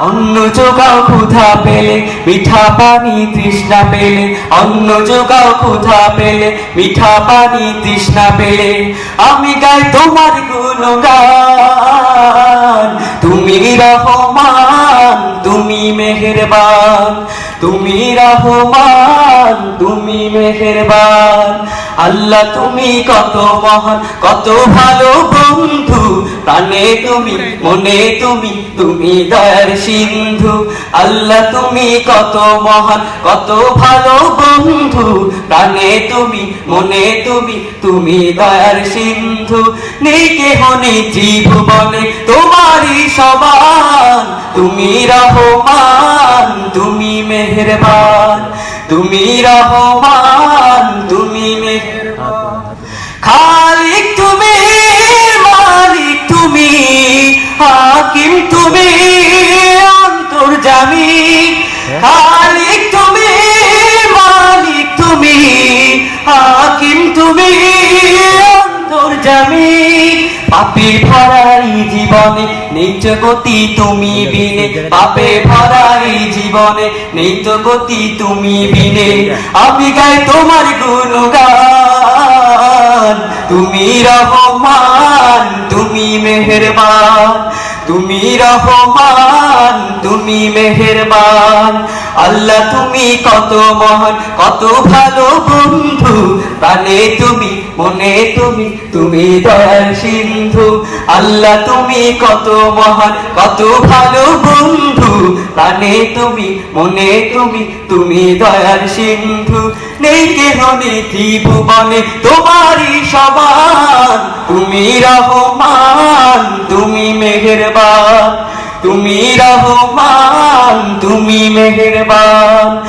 অন্ন যোগাও ক্ষুধা পেলে, মিঠা পানি তৃষ্ণা পেলে। অন্ন যোগাও ক্ষুধা পেলে, মিঠা পানি তৃষ্ণা পেলে। আমি গাই তোমার গুণগান। তুমি রহমান, তুমি মেহেরবান। তুমি রহমান তুমি মেহেরবান। আল্লাহ, তুমি কত মহান, কত ভালো বন্ধু। প্রাণে তুমি, মনে তুমি তুমি দয়ার সিন্ধু। আল্লাহ, তুমি কত মহান, কত ভালো বন্ধু। প্রাণে তুমি, মনে তুমি তুমি দয়ার সিন্ধু। নেই কেহ নেই ত্রিভুবনে তোমারই সমান। তুমি রহমান, তুমি মেহেরবান। তুমি রহমান তুমি খালিক তুমি মালিক তুমি হাকিম তুমি অন্তর্জামী। খালিক তুমি পাপে ভরাই জীবনে তো গতি তুমি বিনে। পাপে জীবনে গতি তুমি বিনে। আমি গাই তোমার গুণগান। তুমি রহমান, তুমি মেহেরবান। তুমি রহমান, তুমি মেহেরবান। আল্লাহ তুমি কত মহান, কত ভালো প্রাণে তুমি, মনে তুমি তুমি দয়াল সিন্ধু। আল্লাহ, তুমি কত মহান, কত ভালো বন্ধু। প্রাণে তুমি, মনে তুমি তুমি দয়াল সিন্ধু। নেই কেহ নেই ত্রিভুবনে তোমারই সমান। তুমি রহমান, তুমি মেহেরবান। তুমি রহমান, তুমি মেহেরবান।